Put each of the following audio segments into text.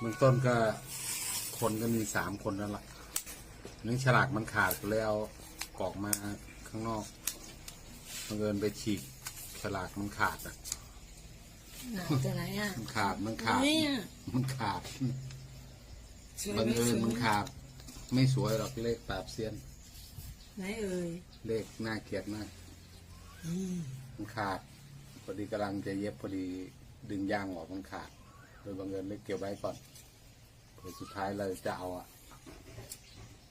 เบื้องต้นก็คนก็มีสามคนนั่นแหละนี่ฉลากมันขาดก็เลยเอากรอกมาข้างนอกบังเอิญไปฉีกฉลากมันขาดอะหนาจะไหนอะมันขาดมันขาด เนี่ยมันขาดสวยบังไหมเอิสญวยมันไหมขาด ไม่สวยหรอกเลขปราบเซียน ไหนเอ่ยเลขน่าเกลียดมาก อืม มันขาด พอดีกำลังจะเย็บพอดีดึงยางออกมันขาดโดยบังเอิญเลยเก็บไว้ก่อนเผื่อสุดท้ายเราจะเอาอะ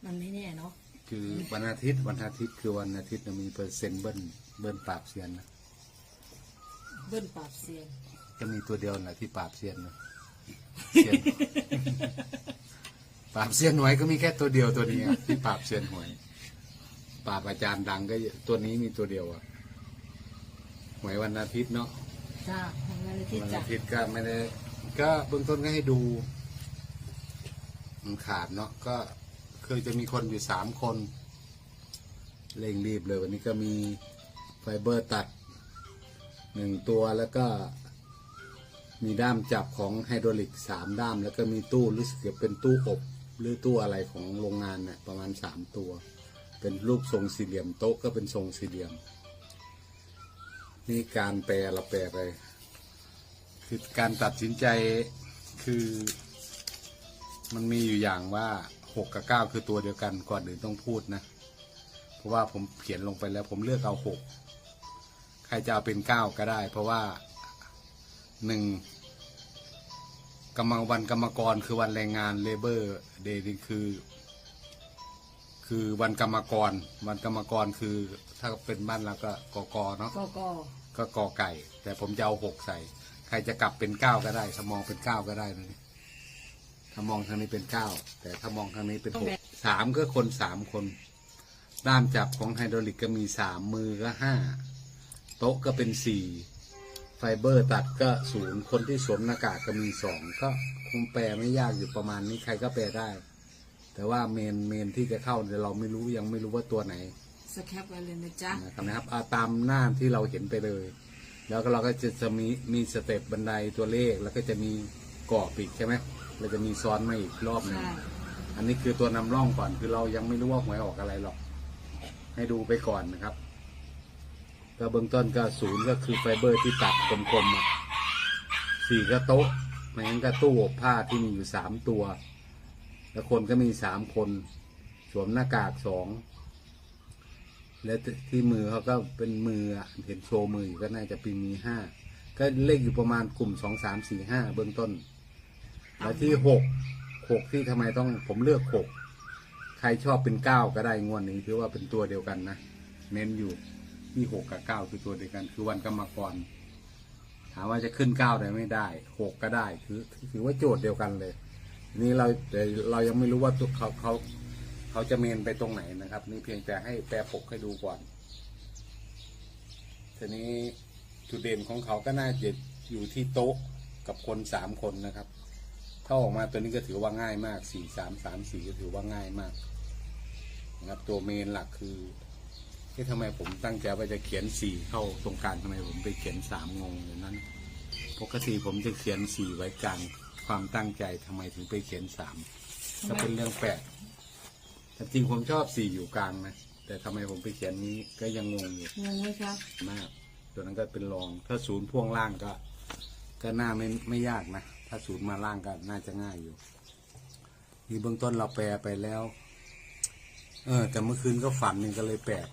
มันไม่แน่เนาะคือวันอาทิตย์วันอาทิตย์คือวันอาทิตย์จะมีเปอร์เซ็นต์เบิ้ลเบิ้ลปราบเซียนนะเบิ้ลปราบเซียนจะมีตัวเดียวแหละที่ปราบเซียนนะเซียน ปราบเซียนหวยก็มีแค่ตัวเดียวตัวนี้อะที่ปราบเซียนหวยปราบอาจารย์ดังก็ตัวนี้มีตัวเดียวอะหวยวันอาทิตย์เนาะ จ้าของวันอาทิตวันย์จ้ะอาทิตย์ก็ไม่ได้ ก็เบื้องต้นก็ให้ดูมันขาดเนาะก็คือจะมีคนอยู่สามคนเร่งรีบเลยวันนี้ก็มีไฟเบอร์ตัดหนึ่งตัวแล้วก็มีด้ามจับของไฮดรอลิกสามด้าม แล้วก็มีตู้รู้สึกจะเป็นตู้อบหรือตู้อะไรของโรงงานนี่ยประมาณสามตัว เป็นรูปทรงสี่เหลี่ยมโต๊ะก็เป็นทรงสี่เหลี่ยม นี่การแปลเราแปลไป คือการตัดสินใจคือ มันมีอยู่อย่างว่าหกกับเก้าคือตัวเดียวกันก่อนอื่นต้องพูดนะ เพราะว่าผมเขียนลงไปแล้วผมเลือกเอาหกใครจะเอาเป็นเก้าก็ได้ เพราะว่าหนึ่งกำลังวันกรรมกรคือวันแรงงานเลเบอร์เดย์นี่คือ คือวันกรรมกร วันกรรมกรคือถ้าเป็นบ้านเราก็กกเนาะก็ก็ก็กอไก่ แต่ผมจะเอาหกใส่ใค รจะกลับเป็นเก้าก็ได้ถ้ามองเป็นเก้าก็ได้เลยถ้ามองทางนี้เป็นเก้าแต่ถ้ามองทางนี้เป็นหกสามก็คนสามคนด้ามจับของไฮดรอลิกก็มีสามมือก็ห้าโต๊ะก็เป็นสี่ไฟเบอร์ตัดก็ศูนย์คนที่สวมหน้ากากก็มีสองก็คงแปลไม่ยากอยู่ประมาณนี้ใครก็แปลได้ แต่ว่าเมนเมนที่จะเข้าเดี๋ยวเราไม่รู้ยังไม่รู้ว่าตัวไหนสแคปไว้เลยนะจ๊ะนะครับนะครับเอาตามหน้าที่เราเห็นไปเลย แล้วก็เราก็จะจะมีมีสเต็ปบันไดตัวเลขแล้วก็จะมีกรอบอีกใช่ไหมเราจะมีซ้อนมาอีกรอบหนึงใช่ อันนี้คือตัวนำร่องก่อนคือเรายังไม่รู้ว่าหวยออกอะไรหรอก ให้ดูไปก่อนนะครับ ก็เบื้องต้นก็ศูนย์ก็คือไฟเบอร์ที่ตัดกลมๆอะสี่ก็โต๊ะไม่งั้นก็ตู้อบผ้าที่มีอยู่สามตัว แล้วคนก็มีสามคน สวมหน้ากากสอง แล้วที่มือเขาก็เป็นมือเห็นโชว์มืออยู่ก็น่าจะป็นมีห้าก็เลขอยู่ประมาณกลุ่มสองสามสี่ห้าเบื้องต้น แล้วที่หกหกที่ทำไมต้องผมเลือกหกใครชอบเป็นเก้าก็ได้งวดนี้ถือว่าเป็นตัวเดียวกันนะเน้นอยู่ที่หกกับเก้าคือตัวเดียวกัน คือวันกรรมกร ถามว่าจะขึ้นเก้าได้ไม่ได้หกก็ได้ คือถือว่าโจทย์เดียวกันเลย นี้เราแต่เรายังไม่รู้ว่าตัวเขาเขา เขาจะเมนไปตรงไหนนะครับ นี่เพียงแต่ให้แปรปกให้ดูก่อนทีนี้จุดเด่นของเขาก็น่าจะอยู่ที่โต๊ะกับคนสามคนนะครับ ถ้าออกมาตัวนี้ก็ถือว่าง่ายมากสี่สามสามสี่ก็ถือว่าง่ายมากนะครับตัวเมนหลักคือที่ทำไมผมตั้งใจว่าจะเขียนสี่เข้าตรงกลางทำไมผมไปเขียนสามงงอย่างนั้น ปกติผมจะเขียนสี่ไว้กลางความตั้งใจทำไมถึงไปเขียนสามก็เป็นเรื่องแปลก แต่จริงผมชอบสี่อยู่กลางนะแต่ทำไมผมไปเขียนนี้ก็ยังงงอยู่งงไหมครับ มาก ตัวนั้นก็เป็นรองถ้าศูนย์พ่วงล่างก็ ก็น่าไม่ไม่ยากนะถ้าศูนย์มาล่างก็น่าจะง่ายอยู่นี่เบื้องต้นเราแปลไปแล้ว เออ แต่เมื่อคืนก็ฝันหนึ่งก็เลยแปลก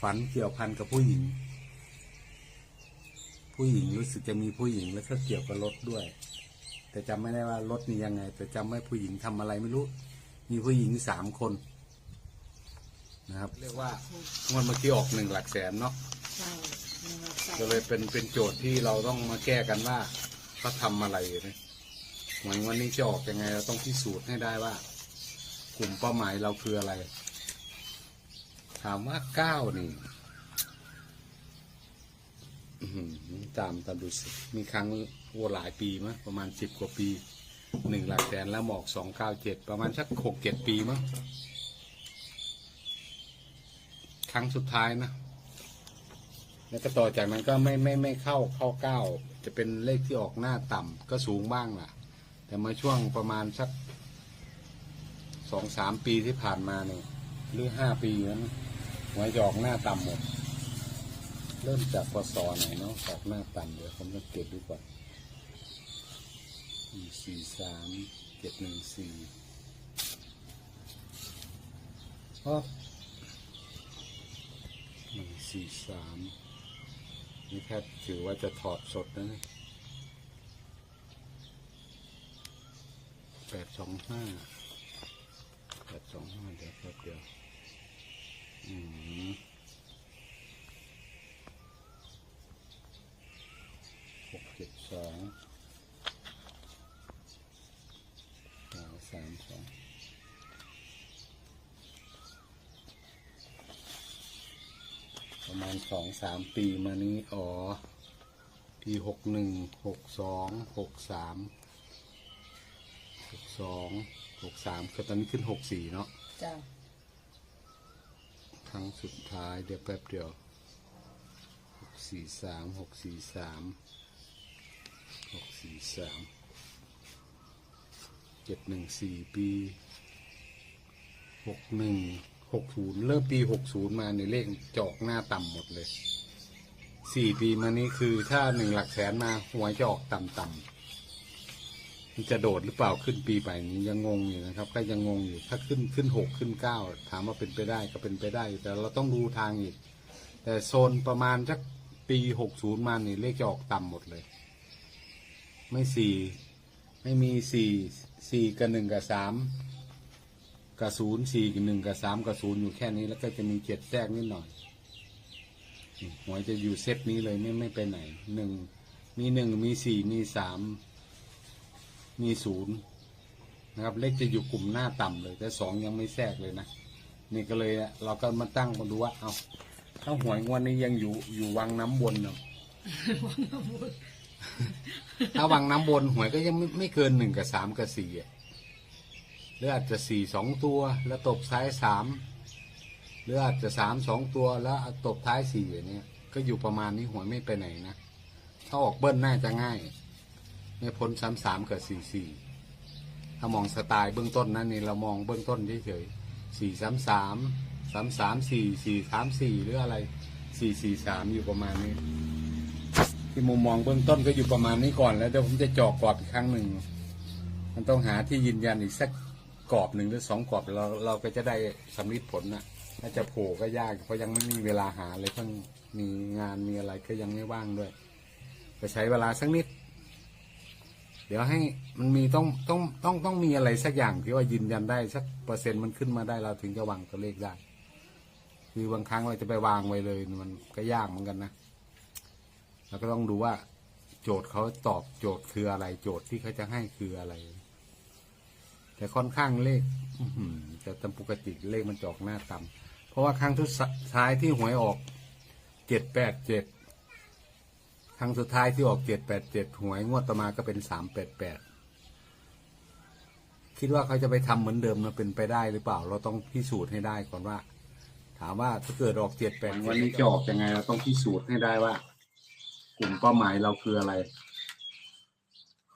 ฝันเกี่ยวพันกับผู้หญิง ผู้หญิงรู้สึกจะมีผู้หญิงแล้วก็เกี่ยวกับรถด้วย แต่จำไม่ได้ว่ารถนี่ยังไง แต่จำไม่ผู้หญิงทำอะไรไม่รู้ มีผู้หญิงสามคนนะครับ เรียกว่างวดเมื่อกี้ออกหนึ่งหลักแสนเนาะใช่นะครับใส่ก็เลยเป็นเป็นโจทย์ที่เราต้องมาแก้กันว่าเขาทำอะไรนะหวยวันนี้จะออกยังไง เราต้องพิสูจน์ให้ได้ว่า กลุ่มเป้าหมายเราคืออะไร ถามว่าเก้านี่อื้อหือตามตามดูสิมีครั้งโอ้หลายปีมั้งประมาณสิบกว่าปี หนึ่งหลักแสนแล้วหมอกสองเก้าเจ็ดประมาณสักหกเจ็ดปีมั้งครั้งสุดท้ายนะ แล้วก็ต่อจากนั้นก็ไม่ไม่ไม่เข้าเข้าเก้าจะเป็นเลขที่ออกหน้าต่ำก็สูงบ้างล่ะ แต่มาช่วงประมาณสักสองสามปีที่ผ่านมาเนี่ยหรือห้าปีนั้นหวยจะออกหน้าต่ำหมด เริ่มจากปศไหนเนาะออกหน้าต่ำเดี๋ยวผมจะเก็บดูก่อน สี่สามเจ็ดหนึ่งสี่เพราะหนึ่งสี่สามนี่แค่ถือว่าจะถอดสดนะเนี่ยแปดสองห้าแปดสองห้าเดี๋ยวแป๊บเดียว อืมหกเจ็ดสองสามสามสองประมา ณสองสามปีมานี้อ๋อปีหกหนึ่งหกสองหกสามหกสองหกสามก็ตอนนี้ขึ้นหกสี่เนาะจ้าครั้งสุดท้ายเดี๋ยวแป๊บเดียวหกสี่สามหกสี่สามหกสี่สามเจ็ดหนึ่งสี่ปีหกหนึ่ง หกศูนย์เริ่มปีหกศูนย์มาในเลขจอกหน้าต่ำหมดเลยสี่ปีมานี้คือถ้าหนึ่งหลักแสนมาหวยจะออกต่ำต่ำๆมันจะโดดหรือเปล่าขึ้นปีใหม่นี้ยังงงอยู่นะครับ ก็ยังงงอยู่ถ้าขึ้นขึ้นหกขึ้นเก้าถามว่าเป็นไปได้ก็เป็นไปได้ แต่เราต้องดูทางอีก แต่โซนประมาณสักปีหกศูนย์มานี่เลขจะออกต่ำหมดเลย ไม่สี่ไม่มีสี่สี่กับหนึ่งกับสาม กับศูนย์สี่กับหนึ่งกับสามกับศูนย์อยู่แค่นี้แล้วก็จะมีเจ็ดแทรกนิดหน่อยนี่หวยจะอยู่เซตนี้เลยไม่ไม่ไปไหนหนึ่งมีหนึ่งมีสี่มีสามมีศูนย์นะครับเลขจะอยู่กลุ่มหน้าต่ำเลย แต่สองยังไม่แทรกเลยนะนี่ก็เลยเราก็มาตั้งมาดูว่าเอาถ้าหวยงวดนี้ยังอยู่อยู่วังน้ำวนเนาะถ้าวังน้ำวนหวยก็ยังไม่ไม่เกินหนึ่งกับสามกับสี่อะห รืออาจจะสี่สองตัวแล้วตบท้ายสามหรืออาจจะสามสองตัวแล้วตบท้ายสี่อย่างนี้ก็อยู่ประมาณนี้หวยไม่ไปไหนนะ ถ้าออกเบิ้ลน่าจะง่าย ไม่พ้นสามสามกับสี่สี่ถ้ามองสไตล์เบื้องต้นนั้นนี่เรามองเบื้องต้นเฉยๆสี่สามสามสามสามสี่สี่สามสี่หรืออะไรสี่สี่สามอยู่ประมาณนี้ ที่มุมมองเบื้องต้นก็อยู่ประมาณนี้ก่อนแล้วเดี๋ยวผมจะเจาะกรอบอีกครั้งหนึ่งมันต้องหาที่ยืนยันอีกสัก กรอบหนึ่งหรือสองกรอบเราเราก็จะได้สำลิดผลนะถ้าจะโผล่ก็ยากเพราะยังไม่มีเวลาหาเลยเพิ่งมีงานมีอะไรก็ยังไม่ว่างด้วยจะใช้เวลาสักนิด เดี๋ยวให้มันมีต้องต้องต้องต้องมีอะไรสักอย่างที่ว่ายืนยันได้สักเปอร์เซ็นต์มันขึ้นมาได้เราถึงจะวางตัวเลขได้ คือบางครั้งเราจะไปวางไว้เลยมันก็ยากเหมือนกันนะเราก็ต้องดูว่า โจทย์เขาตอบโจทย์คืออะไร โจทย์ที่เขาจะให้คืออะไร แต่ค่อนข้างเลขอื้อหือแต่ตามปกติเลขมันจอกหน้าต่ำเพราะว่าครั้งทุดท้ายที่หวยออกเจ็ดแปดเจ็ดครั้งสุดท้ายที่ออกเจ็ดแปดเจ็ดหวยงวดต่อมาก็เป็นสามแปดแปดคิดว่าเขาจะไปทำเหมือนเดิมนเป็นไปได้หรือเปล่า เราต้องพิสูจน์ให้ได้ก่อนว่า ถามว่าถ้าเกิดออกเจ็ดแปดวันนี้จะออกยังไง เราต้องพิสูจน์ให้ได้ว่า กลุ่มเป้าหมายเราคืออะไร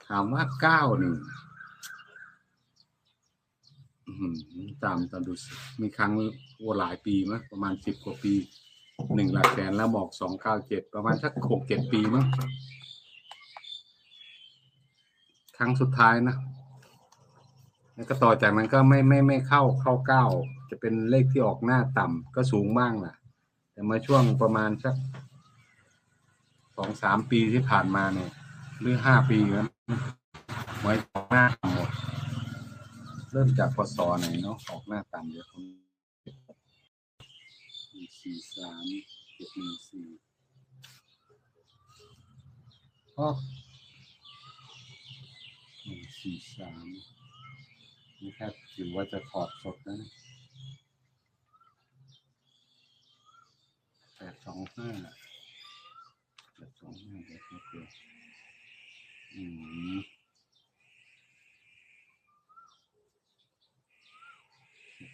ถามว่าเก้าหนึ่ง อื้อหือตามตามดูสิมีครั้งโอหลายปีมั้ยประมาณสิบกว่าปีหนึ่งหลักแสนแล้วบอกสองเก้าเจ็ดประมาณสักหกเจ็ดปีมั้งครั้งสุดท้ายนะแล้วก็ต่อจากนั้นก็ไม่ไม่ไม่เข้าเข้าเก้าจะเป็นเลขที่ออกหน้าต่ำก็สูงบ้างแหละแต่มาช่วงประมาณสักสองสามปีที่ผ่านมาเนี่ย หรือห้าปีแล้วหวยออกหน้าต่ เริ่มจากปศไหนเนาะออกหน้าต่ำเดี๋ยวผมสี่สามเจ็ดหนึ่งสี่อ๋อหนึ่งสี่สามนี่แค่ถือว่าจะถอดสดนะแปดสองห้าแปดสองห้าเดี๋ยวครับเดี๋ยวอืม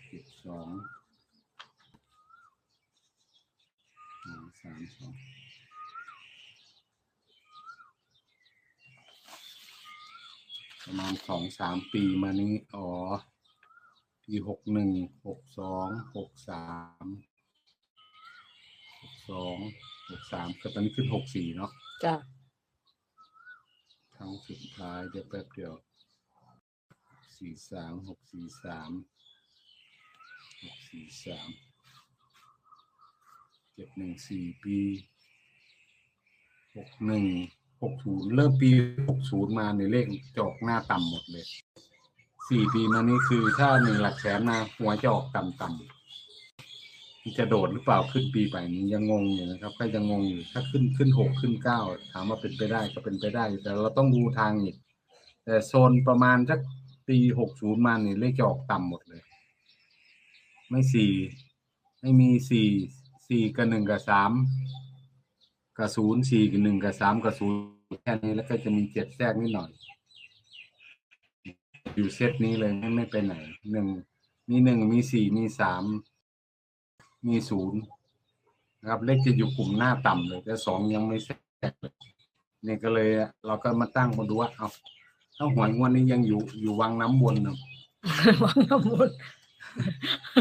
เจ็ดสองสอง สามสองประมาณสองสามปีมานี้ อ๋อ ปีหกหนึ่งหกสองหกสามหกสองหกสามก็ตอนนี้ขึ้นหกสี่เนาะจ้ะครั้งสุดท้ายเดี๋ยวแป๊บเดียวสี่สามหกสี่สามหกสี่สาม เจ็ดหนึ่งสี่ปีหกหนึ่งหกศูนย์เริ่มปีหกศูนย์มาในเลขจอกหน้าต่ำหมดเลยสี่ปีมานี้คือถ้าหนึ่งหลักแสนมาหัวจะออกต่ำต่ำๆมันจะโดดหรือเปล่าขึ้นปีไปนี้ยังงงอยู่นะครับ ก็ยังงงอยู่ถ้าขึ้นขึ้นหกขึ้นเก้าถามว่าเป็นไปได้ก็เป็นไปได้ แต่เราต้องดูทางอีกแต่โซนประมาณสักปีหกศูนย์มาเนี่ยเลขจะออกต่ำหมดเลย ไม่สี่ไม่มีสี่ สี่กับหนึ่งกับสามกับศูนย์สี่กับหนึ่งกับสามกับศูนย์แค่นี้แล้วก็จะมีเจ็ดแทรกนิดหน่อย อยู่เซตนี้เลยไม่ไม่ไปไหนหนึ่งมีหนึ่งมีสี่มีสามมีศูนย์นะครับเลขจะอยู่กลุ่มหน้าต่ำเลยแต่สองยังไม่แทรกเลยนี่ก็เลยเราก็มาตั้งมาดูว่าเอาถ้าหวยงวดนี้ยังอยู่อยู่วังน้ำวนนะวังน้ำมน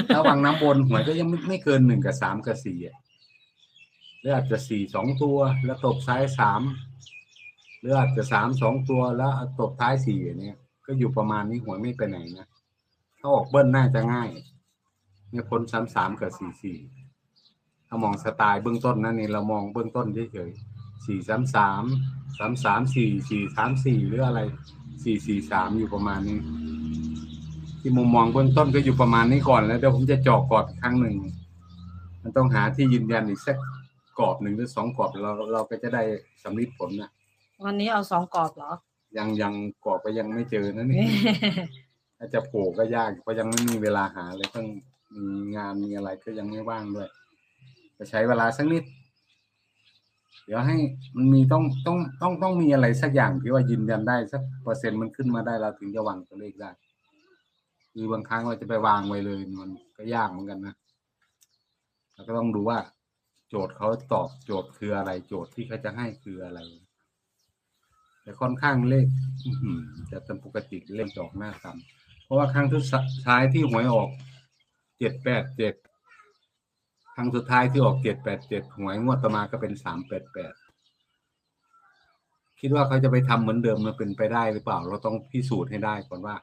ถ้าวังน้ำบนหวยก็ยังไม่เกินหนึ่งกับสามกับสี่อะหรืออาจจะสี่สองตัว แล้วตบท้ายสามหรืออาจจะสามสองตัวแล้วตบท้ายสี่อย่างเนี้ยก็อยู่ประมาณนี้หวยไม่ไปไหนนะถ้าออกเบิ้ลน่าจะง่ายไม่พ้นสามสามกับสี่สี่ถ้ามองสไตล์เบื้องต้นนะนี่เรามองเบื้องต้นเฉยๆสี่สามสามสามสามสี่สี่สามสี่หรืออะไรสี่สี่สามอยู่ประมาณนี้ ที่มุมมองเบื้องต้นก็อยู่ประมาณนี้ก่อนแล้วเดี๋ยวผมจะเจาะกรอบอีกครั้งหนึ่งมันต้องหาที่ยืนยันอีกสักกรอบหนึ่งหรือสองกรอบเราเราก็จะได้สำลิดผลนะวันนี้เอาสองกรอบเหรอ ยังยังกรอบก็ยังไม่เจอนะนี่ถ้าจะโผล่ก็ยากเพราะยังไม่มีเวลาหาเลยต้องมีงานมีอะไรก็ยังไม่ว่างด้วยจะใช้เวลาสักนิด เดี๋ยวให้มันมีต้องต้องต้องต้องมีอะไรสักอย่างที่ว่ายืนยันได้สักเปอร์เซ็นต์มันขึ้นมาได้เราถึงจะวางตัวเลขได้ คือบางครั้งเราจะไปวางไว้เลย มันก็ยากเหมือนกันนะเราก็ต้องดูว่า โจทย์เขาตอบโจทย์คืออะไร โจทย์ที่เขาจะให้คืออะไร แต่ค่อนข้างเลขจะเป็นปกติเลขจอกหน้าต่ำเพราะว่าครั้งทุดท้ายที่หวยออกเจ็ดแปดเจ็ดครั้งสุดท้ายที่ออกเจ็ดแปดเจ็ดหวยงวดต่อมาก็เป็นสามแปดแปดคิดว่าเขาจะไปทำเหมือนเดิมมันเป็นไปได้หรือเปล่า เราต้องพิสูจน์ให้ได้ก่อนว่า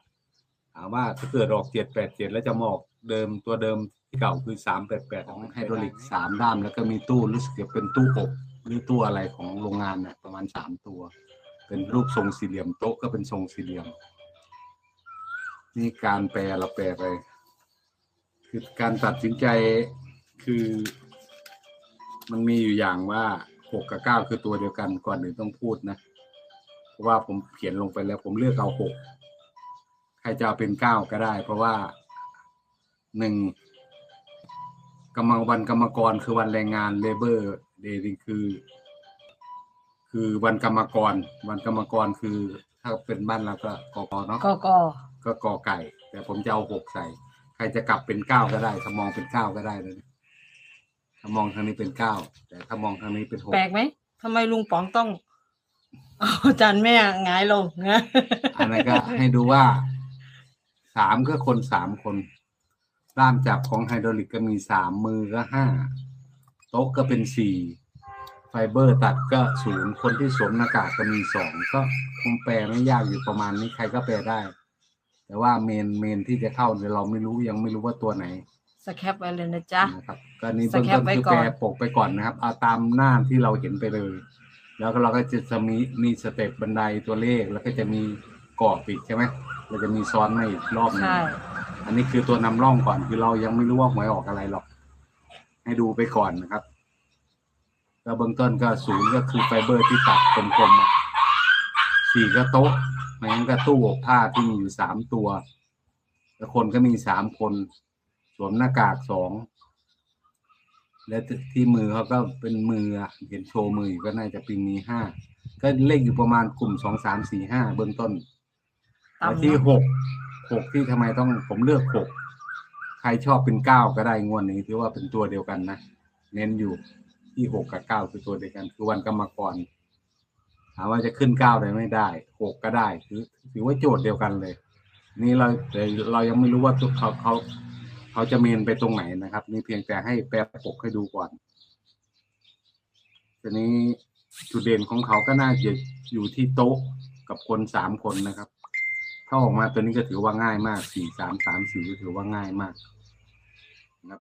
ถามว่าถ้าเกิดออกเจ็ดแปดเจ็ดแล้วจะมออกเดิมตัวเดิมที่เก่าคือสามแปดแปดของไฮดรอลิกสามด้ามแล้วก็มีตู้รู้สึกจะเป็นตู้อบหรือตู้อะไรของโรงงานเนี่ยประมาณสามตัว เป็นรูปทรงสี่เหลี่ยมโต๊ะก็เป็นทรงสี่เหลี่ยม นี่การแปลเราแปลไป คือการตัดสินใจคือ มันมีอยู่อย่างว่าหกกับเก้าคือตัวเดียวกันก่อนหนึ่งต้องพูดนะเพราะว่าผมเขียนลงไปแล้วผมเลือกเอาหก ใครจะเอาเป็นเก้าก็ได้ เพราะว่าหนึ่งกำลังวันกรรมกรคือวันแรงงานเลเบอร์เดย์คือ คือวันกรรมกร วันกรรมกรคือ ถ้าเป็นบ้านเราก็กกเนาะกกก็กอไก่ แต่ผมจะเอาหกใส่ ใครจะกลับเป็นเก้าก็ได้ ถ้ามองเป็นเก้าก็ได้เลยนะถ้ามองทางนี้เป็นเก้าแต่ถ้ามองทางนี้เป็นหกแปลกไหมทำไมลุงป๋องต้องเอาอาจารย์แม่หงายลงนะอันนั้นก็ให้ดูว่า สามก็คนสามคนด้ามจับของไฮดรอลิกก็มีสามมือก็ห้าโต๊ะก็เป็นสี่ไฟเบอร์ตัดก็ศูนย์คนที่สวมหน้ากากก็มีสองก็คงแปลไม่ยากอยู่ประมาณนี้ใครก็แปลได้ แต่ว่าเมนเมนที่จะเข้าเนี่ยเราไม่รู้ยังไม่รู้ว่าตัวไหนสแคปไว้เลยนะจ๊ะนะครับก็นี่สเบื้องแคต้ปนไว้คือก่อนแปลปกไปก่อนนะครับเอาตามหน้าที่เราเห็นไปเลย แล้วก็เราก็จะมีมีสเต็ปบันไดตัวเลขแล้วก็จะมีกรอบอีกใช่ไหม เราจะมีซ้อนมาอีกรอบหนึงใช่ อันนี้คือตัวนำร่องก่อนคือเรายังไม่รู้ว่าหวยออกอะไรหรอก ให้ดูไปก่อนนะครับแล้วเบื้องต้นก็ศูนย์ก็คือไฟเบอร์ที่ตัดกลมๆอะสี่ก็โต๊ะไม่งั้นก็ตู้อบผ้าที่มีอยู่สามตัว แล้วคนก็มีสามคน สวมหน้ากากสอง และที่มือเขาก็เป็นมืออะเห็นโชว์มืออยู่ก็น่าจะเป็นมีห้าก็เลขอยู่ประมาณกลุ่มสองสามสี่ห้าเบื้องต้นต่ำ และที่หกหกที่ทำไมต้องผมเลือกหกใครชอบเป็นเก้าก็ได้งวดนี้ถือว่าเป็นตัวเดียวกันนะเน้นอยู่ที่หกกับเก้าคือตัวเดียวกัน คือวันกรรมกรถามว่าจะขึ้นเก้าได้ไม่ได้หกก็ได้ถือถือว่าโจทย์เดียวกันเลย นี่เราแต่เรายังไม่รู้ว่าเขาเขาเขาจะเมนไปตรงไหนนะครับนี่เพียงแต่ให้แปลปกให้ดูก่อนทีนี้จุดเด่นของเขาก็น่าจะอยู่ที่โต๊ะกับคนสามคนนะครับ ถ้าออกมาตัวนี้ก็ถือว่าง่ายมากสี่สามสามสี่ถือว่าง่ายมาก